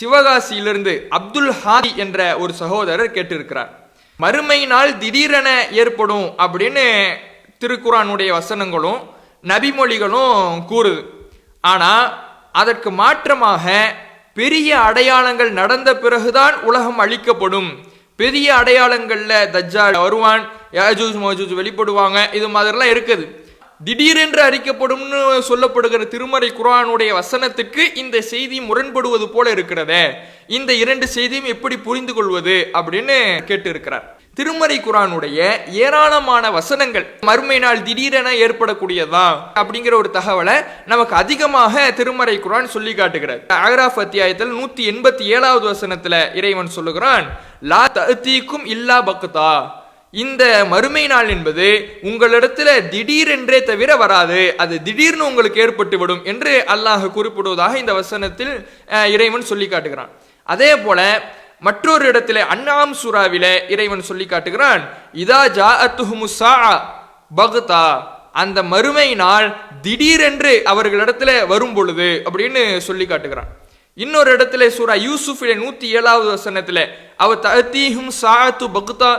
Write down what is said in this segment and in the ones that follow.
சிவகாசியிலிருந்து அப்துல் ஹாதி என்ற ஒரு சகோதரர் கேட்டிருக்கிறார். மறுமை நாள் திடீரென ஏற்படும் அப்படின்னு திருக்குறானுடைய வசனங்களும் நபிமொழிகளும் கூறுது. ஆனா அதற்கு மாற்றமாக பெரிய அடையாளங்கள் நடந்த பிறகுதான் உலகம் அழிக்கப்படும். பெரிய அடையாளங்கள்ல தஜ்ஜால் வருவான் யாஜூஸ் மோஜூஸ் வெளிப்படுவாங்க இது மாதிரிலாம் இருக்குது. திடீரென்று அறிக்கப்படும்னு சொல்லப்படுகிற திருமறை குரானுடைய வசனத்துக்கு இந்த செய்தி முரண்படுவது போல இருக்கிறதே. இந்த இரண்டு செய்தியும் எப்படி புரிந்து கொள்வது அப்படின்னு கேட்டு இருக்கிறார் திருமறை குரானுடைய ஏராளமான வசனங்கள் மறுமை நாள் திடீரென ஏற்படக்கூடியதா அப்படிங்கிற ஒரு தகவலை நமக்கு அதிகமாக திருமறை குரான் சொல்லி காட்டுகிறார் அகராஃப் அத்தியாயத்தில் நூத்தி எண்பத்தி ஏழாவது வசனத்துல இறைவன் சொல்லுகிறான் லா தீக்கும் இல்லா பக்தா. இந்த மறுமை நாள் என்பது உங்களிடத்துல திடீரென்றே தவிர வராது. அது திடீர்னு உங்களுக்கு ஏற்பட்டுவிடும் என்று அல்லாஹ் குறிப்பிடுவதாக இந்த வசனத்தில் இறைவன் சொல்லி காட்டுகிறான். அதே போல மற்றொரு இடத்துல அண்ணாம் சூறாவில இறைவன் சொல்லி காட்டுகிறான் இதா ஜா அத்துஹுமுசா பகுதா. அந்த மறுமை நாள் திடீரென்று அவர்களிடத்துல வரும் பொழுது அப்படின்னு சொல்லி காட்டுகிறான். இன்னொரு இடத்துல சூரா யூசுஃபில நூத்தி ஏழாவது வசனத்துல அவ தீஹும் சாத்து பகுதா.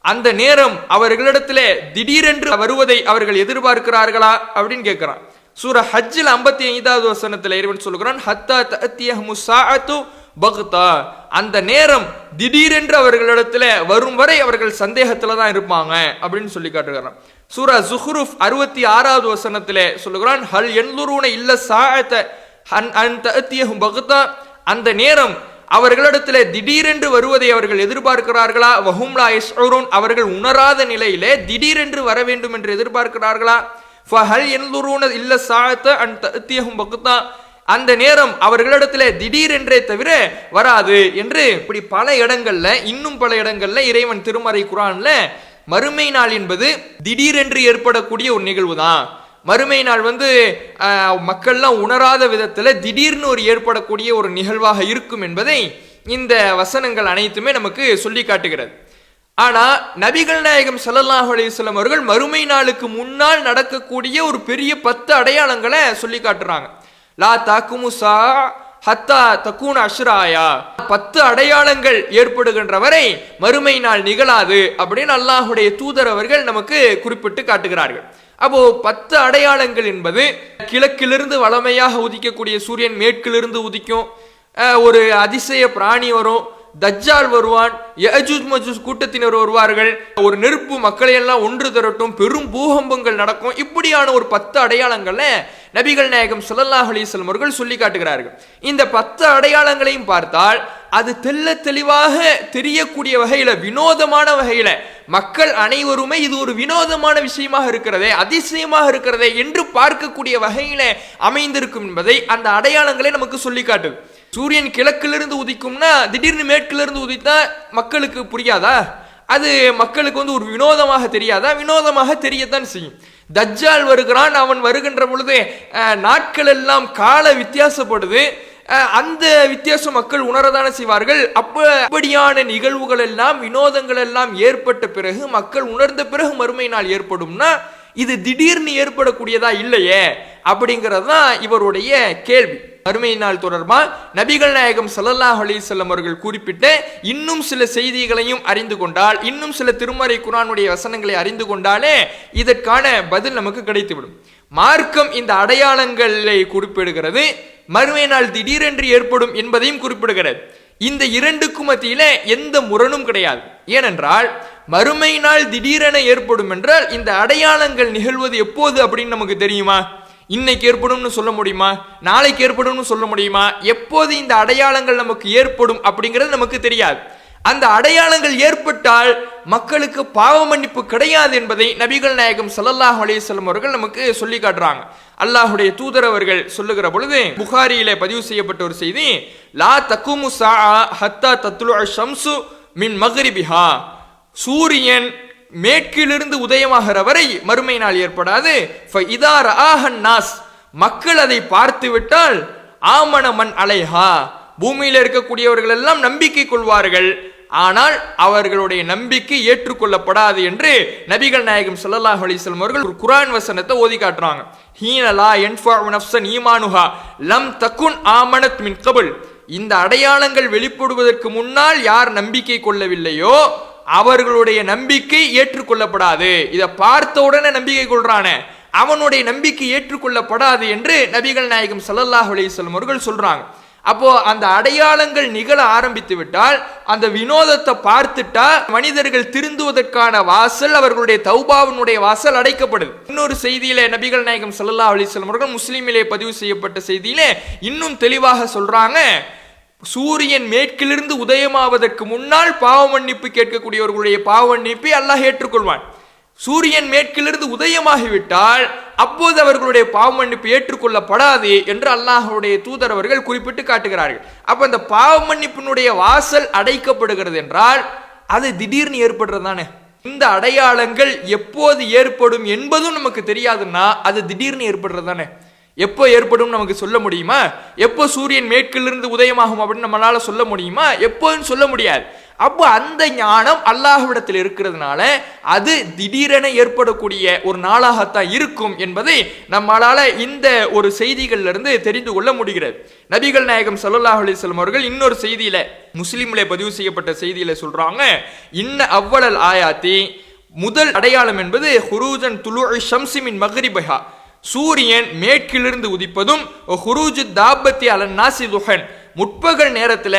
அந்த நேரம் அவர்களிடத்துல திடீரென்று வருவதை அவர்கள் எதிர்பார்க்கிறார்களா அப்படின்னு கேட்கிறான். சூரா ஹஜ்ஜில் ஐம்பத்தி ஐந்தாவது வசனத்தில் இறைவன் சொல்கிறான் ஹத்தா தத்தியஹமு சாஅத்து பக்தா. அந்த நேரம் திடீரென்று அவர்களிடத்துல வரும் வரை அவர்கள் சந்தேகத்துல தான் இருப்பாங்க அப்படின்னு சொல்லி காட்டுகிறான். சூரா ஜுஹ்ருஃப் அறுபத்தி ஆறாவது வசனத்திலே சொல்லுகிறான் ஹல் என்லுருன இல்ல சாத்த ஹன் அன் தத்தியஹும் பக்தா. அந்த நேரம் அவர்களிடத்தில் திடீரென்று வருவதை அவர்கள் எதிர்பார்க்கிறார்களா? வஹும்லா யஷ்உரூன் அவர்கள் உணராத நிலையிலே திடீரென்று வர வேண்டும் என்று எதிர்பார்க்கிறார்களா? ஃபஹல் என்லுருன இல்ல சாத்த அண்ட் தத்தியஹும் பக்தா. அந்த நேரம் அவர்களிடத்தில் திடீரென்றே தவிர வராது என்று இப்படி பல இடங்கள்ல இன்னும் பல இடங்கள்ல இறைவன் திருமறை குரான்ல மறுமை நாள் என்பது திடீரென்று ஏற்படக்கூடிய ஒரு நிகழ்வு தான் மறுமை நாள் வந்து மக்கள்லாம் உணராத விதத்தில் திடீர்னு ஒரு ஏற்படக்கூடிய ஒரு நிகழ்வாக இருக்கும் என்பதை இந்த வசனங்கள் அனைத்துமே நமக்கு சொல்லி காட்டுகிறது. ஆனால் நபிகள் நாயகம் ஸல்லல்லாஹு அலைஹி அவர்கள் மறுமை நாளுக்கு முன்னால் நடக்கக்கூடிய ஒரு பெரிய பத்து அடையாளங்களை சொல்லி காட்டுறாங்க. லா தாக்குமுசா ஹத்தா தக்கூன் அஷ்ராயா பத்து அடையாளங்கள் ஏற்படுகின்ற வரை மறுமை நாள் நிகழாது அப்படின்னு அல்லாஹுடைய தூதர் அவர்கள் நமக்கு குறிப்பிட்டு காட்டுகிறார்கள். அப்போ பத்து அடையாளங்கள் என்பது கிழக்கிலிருந்து வளமையாக உதிக்கக்கூடிய சூரியன் மேற்கிலிருந்து உதிக்கும். ஒரு அதிசய பிராணி வரும். தஜ்ஜால் வருவான். யஜூஜ் மஜூஸ் கூட்டத்தினர் வருவார்கள். ஒரு நெருப்பு மக்களை எல்லாம் ஒன்று திரட்டும். பெரும் பூகம்பங்கள் நடக்கும். இப்படியான ஒரு பத்து அடையாளங்கள்ல நபிகள் நாயகம் ஸல்லல்லாஹு அலைஹி அவர்கள் சொல்லி காட்டுகிறார்கள். இந்த பத்து அடையாளங்களையும் பார்த்தால் அது தெல்ல தெளிவாக தெரியக்கூடிய வகையில் வினோதமான வகையில் மக்கள் அனைவருமே இது ஒரு வினோதமான விஷயமாக இருக்கிறதே அதிசயமாக இருக்கிறதே என்று பார்க்கக்கூடிய வகையில் அமைந்திருக்கும் என்பதை அந்த அடையாளங்களை நமக்கு சொல்லி காட்டுது சூரியன் கிழக்கிலிருந்து உதிக்கும்னா திடீர்னு மேற்கிலிருந்து உதித்தா மக்களுக்கு புரியாதா? அது மக்களுக்கு வந்து ஒரு வினோதமாக தெரியாதா? வினோதமாக தெரியத்தான் செய்யும். தஜ்ஜால் வருகிறான் அவன் வருகின்ற பொழுது நாட்கள் எல்லாம் கால வித்தியாசப்படுது. அந்த வித்தியாசம் மக்கள் உணரதான செய்வார்கள். அப்ப அப்படியான நிகழ்வுகள் எல்லாம் வினோதங்கள் எல்லாம் ஏற்பட்ட பிறகு மக்கள் உணர்ந்த பிறகு மறுமை நாள் ஏற்படும்னா இது திடீர்னு ஏற்படக்கூடியதா இல்லையே அப்படிங்கிறது தான் இவருடைய கேள்வி. மறுமை நாள் தொடர்பா நபிகள் நாயகம் சல்லல்லாஹ் அலைஹி அவர்கள் குறிப்பிட்ட இன்னும் சில செய்திகளையும் அறிந்து கொண்டால் இன்னும் சில திருமறை குரானுடைய வசனங்களை அறிந்து கொண்டாலே இதற்கான பதில் நமக்கு கிடைத்துவிடும். மார்க்கம் இந்த அடையாளங்களை குறிப்பிடுகிறது. மறுமை நாள் திடீரென்று ஏற்படும் என்பதையும் குறிப்பிடுகிறது. இந்த இரண்டுக்கும் மத்தியில எந்த முரணும் கிடையாது. ஏனென்றால் மறுமை நாள் திடீரென ஏற்படும் என்றால் இந்த அடையாளங்கள் நிகழ்வது எப்போது அப்படின்னு நமக்கு தெரியுமா? இன்னைக்கு ஏற்படும்னு சொல்ல முடியுமா? நாளைக்கு ஏற்படும்னு சொல்ல முடியுமா? எப்போது இந்த அடையாளங்கள் நமக்கு ஏற்படும் அப்படிங்கிறது நமக்கு தெரியாது. அந்த அடையாளங்கள் ஏற்பட்டால் மக்களுக்கு பாவ மன்னிப்பு கிடையாது என்பதை நபிகள் நாயகம் சல்லல்லாஹ் அலைஹி அவர்கள் நமக்கு சொல்லி காட்டுறாங்க. அல்லாஹுடைய தூதர் அவர்கள் சொல்லுகிற பொழுது புகாரியிலே பதிவு செய்யப்பட்ட ஒரு செய்தி லா தக்குமு சா ஹத்தா தத்லு ஷம்சு மின் மக்ரிபிஹா. சூரியன் மேற்கிலிருந்து உதயமாகிற வரை மறுமை நாள் ஏற்படாது. இதா ரஆஹன் நாஸ் மக்கள் அதை பார்த்து விட்டால் ஆமன மண் அலைஹா. பூமியில் இருக்கக்கூடியவர்கள் எல்லாம் நம்பிக்கை கொள்வார்கள். ஆனால் அவர்களுடைய நம்பிக்கை ஏற்றுக்கொள்ளப்படாது என்று நபிகள் நாயகம் சல்லாஹ் அலிஸ்லம் அவர்கள் ஒரு குரான் வசனத்தை ஓதி காட்டுறாங்க. ஹீன லா ஈமானுஹா லம் தக்குன் ஆமனத் மின் கபுல். இந்த அடையாளங்கள் வெளிப்படுவதற்கு முன்னால் யார் நம்பிக்கை கொள்ளவில்லையோ அவர்களுடைய நம்பிக்கை ஏற்றுக்கொள்ளப்படாது. இதை பார்த்த உடனே நம்பிக்கை கொள்றானே. அவனுடைய நம்பிக்கை ஏற்றுக்கொள்ளப்படாது என்று நபிகள் நாயகம் ஸல்லல்லாஹு அலிஸ்லம் அவர்கள் சொல்றாங்க. அப்போ அந்த அடையாளங்கள் நிகழ ஆரம்பித்து விட்டால் அந்த வினோதத்தை பார்த்துட்டா மனிதர்கள் திருந்துவதற்கான வாசல் அவர்களுடைய தௌபாவினுடைய வாசல் அடைக்கப்படுது இன்னொரு செய்தியில நபிகள் நாயகம் சல்லா அலைஹி அவர்கள் முஸ்லீமிலே பதிவு செய்யப்பட்ட செய்தியிலே இன்னும் தெளிவாக சொல்றாங்க சூரியன் மேற்கிலிருந்து உதயமாவதற்கு முன்னால் பாவ மன்னிப்பு கேட்கக்கூடியவர்களுடைய பாவ மன்னிப்பை அல்லாஹ் ஏற்றுக்கொள்வான். சூரியன் மேற்கிலிருந்து உதயமாகிவிட்டால் அப்போது அவர்களுடைய பாவ மன்னிப்பு ஏற்றுக்கொள்ளப்படாது என்று அல்லாஹுடைய தூதர் அவர்கள் குறிப்பிட்டு காட்டுகிறார்கள். அப்ப அந்த பாவ மன்னிப்பினுடைய வாசல் அடைக்கப்படுகிறது என்றால் அது திடீர்னு ஏற்படுறது தானே? இந்த அடையாளங்கள் எப்போது ஏற்படும் என்பதும் நமக்கு தெரியாதுன்னா அது திடீர்னு ஏற்படுறது தானே? எப்போ ஏற்படும் நமக்கு சொல்ல முடியுமா? எப்போ சூரியன் மேற்கிலிருந்து உதயமாகும் அப்படின்னு நம்மளால சொல்ல முடியுமா? எப்போதும் சொல்ல முடியாது. அப்போ அந்த ஞானம் அல்லாஹ்விடத்தில் இருக்கிறதுனால அது திடீரென ஏற்படக்கூடிய ஒரு நாளாகத்தான் இருக்கும் என்பதை நம்மளால இந்த ஒரு செய்திகளிலிருந்து தெரிந்து கொள்ள முடிகிறது. நபிகள் நாயகம் சல்லாஹ் அலிஸ்லம் அவர்கள் இன்னொரு செய்தியில முஸ்லீம்ல பதிவு செய்யப்பட்ட செய்தியில சொல்றாங்க இன்ன அவ்வளல் ஆயாத்தி முதல் அடையாளம் என்பது ஹுரூஜன் துலு ஷம்சிமின் மஹரிபஹா சூரியன் மேற்கிலிருந்து உதிப்பதும் ஹுரூஜு தாபத்தி அலன் நாசி துஹன். முற்பகல் நேரத்தில்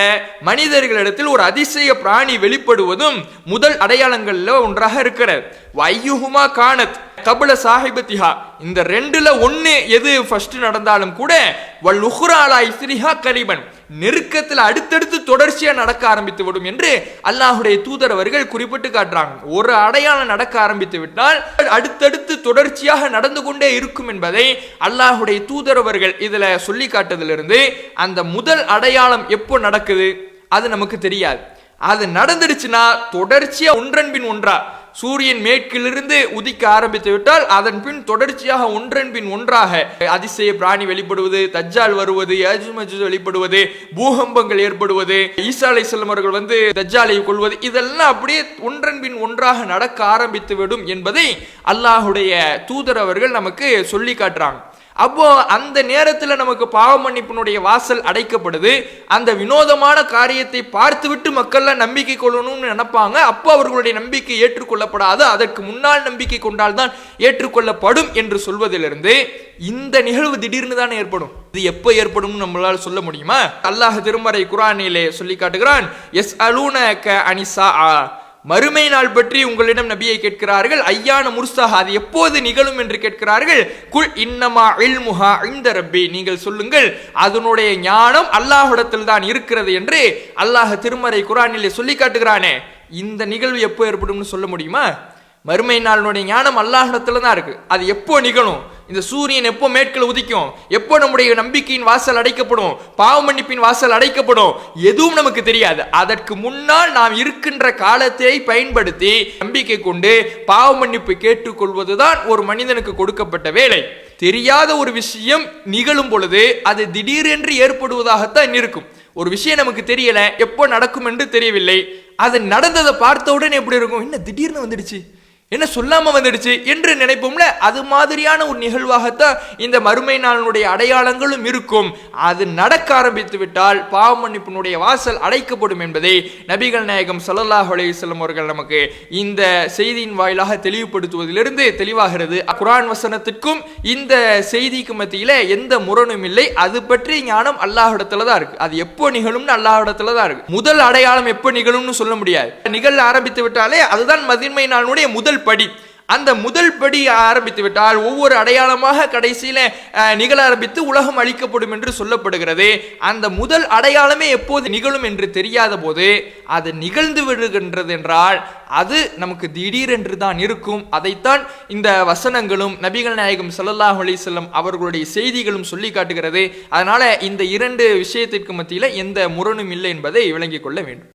மனிதர்களிடத்தில் ஒரு அதிசய பிராணி வெளிப்படுவதும் முதல் அடையாளங்களில் ஒன்றாக இருக்கிறது. வையுகுமா காணத் கபல சாஹிபத்திஹா இந்த ரெண்டுல ஒன்று எது ஃபர்ஸ்ட் நடந்தாலும் கூட வல் உஹ்ராலா இஸ்ரிஹா கரிபன். நெருக்கத்தில் அடுத்தடுத்து தொடர்ச்சியாக நடக்க ஆரம்பித்து விடும் என்று அல்லாஹுடைய தூதர் அவர்கள் குறிப்பிட்டு காட்டுறாங்க. ஒரு அடையாளம் நடக்க ஆரம்பித்து விட்டால் அடுத்தடுத்து தொடர்ச்சியாக நடந்து கொண்டே இருக்கும் என்பதை அல்லாஹுடைய தூதர் அவர்கள் இதில் சொல்லி காட்டதிலிருந்து அந்த முதல் அடையாளம் எப்போ நடக்குது? அது நமக்கு தெரியாது. அது நடந்துடுச்சுன்னா தொடர்ச்சியாக ஒன்றன் பின் ஒன்றா சூரியன் மேற்கிலிருந்து உதிக்க ஆரம்பித்து விட்டால் அதன் பின் தொடர்ச்சியாக ஒன்றன் பின் ஒன்றாக அதிசய பிராணி வெளிப்படுவது தஜ்ஜால் வருவது யஜுமஜு வெளிப்படுவது பூகம்பங்கள் ஏற்படுவது ஈசாலை அலை அவர்கள் வந்து தஜ்ஜாலை கொள்வது இதெல்லாம் அப்படியே ஒன்றன் பின் ஒன்றாக நடக்க ஆரம்பித்து விடும் என்பதை அல்லாஹுடைய தூதர் அவர்கள் நமக்கு சொல்லி காட்டுறாங்க. அப்போ அந்த நேரத்தில் நமக்கு பாவ மன்னிப்பினுடைய வாசல் அடைக்கப்படுது. அந்த வினோதமான காரியத்தை பார்த்துவிட்டு மக்கள்லாம் நம்பிக்கை கொள்ளணும்னு நினைப்பாங்க. அப்போ அவர்களுடைய நம்பிக்கை ஏற்றுக்கொள்ளப்படாது. அதற்கு முன்னால் நம்பிக்கை கொண்டால்தான் ஏற்றுக்கொள்ளப்படும் என்று சொல்வதிலிருந்து இந்த நிகழ்வு திடீர்னு தானே ஏற்படும். இது எப்போ ஏற்படும் நம்மளால் சொல்ல முடியுமா? அல்லாஹ் திருமறை குரானிலே சொல்லி காட்டுகிறான் எஸ் அலூன க அனிசா மறுமை நாள் பற்றி உங்களிடம் நபியை கேட்கிறார்கள். ஐயான முர்சாஹா அது எப்போது நிகழும் என்று கேட்கிறார்கள். குல் இன்னமா இல்முஹா இந்த ரப்பி. நீங்கள் சொல்லுங்கள் அதனுடைய ஞானம் அல்லாஹ்விடத்தில் தான் இருக்கிறது என்று அல்லாஹ் திருமறை குரானிலே சொல்லி காட்டுகிறானே. இந்த நிகழ்வு எப்போ ஏற்படும்னு சொல்ல முடியுமா? மறுமை நாளினுடைய ஞானம் அல்லாஹிடத்துல தான் இருக்குது அது எப்போ நிகழும்? இந்த சூரியன் எப்போ மேற்கில் உதிக்கும்? எப்போ நம்முடைய நம்பிக்கையின் வாசல் அடைக்கப்படும்? பாவமன்னிப்பின் வாசல் அடைக்கப்படும்? எதுவும் நமக்கு தெரியாது. அதற்கு முன்னால் நாம் இருக்கின்ற காலத்தை பயன்படுத்தி நம்பிக்கை கொண்டு பாவமன்னிப்பு கேட்டுக்கொள்வதுதான் ஒரு மனிதனுக்கு கொடுக்கப்பட்ட வேலை. தெரியாத ஒரு விஷயம் நிகழும் பொழுது அது திடீரென்று ஏற்படுவதாகத்தான் இருக்கும். ஒரு விஷயம் நமக்கு தெரியல எப்போ நடக்கும் என்று தெரியவில்லை. அது நடந்ததை பார்த்த உடனே எப்படி இருக்கும்? என்ன திடீர்னு வந்துடுச்சு? என்ன சொல்லாமல் வந்துடுச்சு என்று நினைப்போம்ல? அது மாதிரியான ஒரு நிகழ்வாகத்தான் இந்த மறுமை நாளினுடைய அடையாளங்களும் இருக்கும். அது நடக்க ஆரம்பித்து விட்டால் பாவ மன்னிப்பினுடைய வாசல் அடைக்கப்படும் என்பதை நபிகள் நாயகம் சல்லல்லாஹ் அலையுசல்லம் அவர்கள் நமக்கு இந்த செய்தியின் வாயிலாக தெளிவுபடுத்துவதிலிருந்து தெளிவாகிறது. குரான் வசனத்திற்கும் இந்த செய்திக்கு மத்தியில் எந்த முரணும் இல்லை. அது பற்றி ஞானம் அல்லாஹிடத்துல தான் இருக்கு. அது எப்போ நிகழும்னு அல்லாஹிடத்துல தான் இருக்கு. முதல் அடையாளம் எப்போ நிகழும்னு சொல்ல முடியாது. நிகழ ஆரம்பித்து விட்டாலே அதுதான் மதிமை நாளுடைய முதல் படி. அந்த முதல் படி ஆரம்பித்து விட்டால் ஒவ்வொரு அடையாளமாக கடைசியில நிகழ ஆரம்பித்து உலகம் அழிக்கப்படும் என்று சொல்லப்படுகிறது. அந்த முதல் அடையாளமே எப்போது நிகழும் என்று தெரியாத போது அது நிகழ்ந்து விடுகின்றது என்றால் அது நமக்கு திடீரென்று தான் இருக்கும். அதைத்தான் இந்த வசனங்களும் நபிகள் நாயகம் ஸல்லல்லாஹு அலிசல்லம் அவர்களுடைய செய்திகளும் சொல்லி காட்டுகிறது. அதனால இந்த இரண்டு விஷயத்திற்கு மத்தியில எந்த முரணும் இல்லை என்பதை விளங்கிக் கொள்ள வேண்டும்.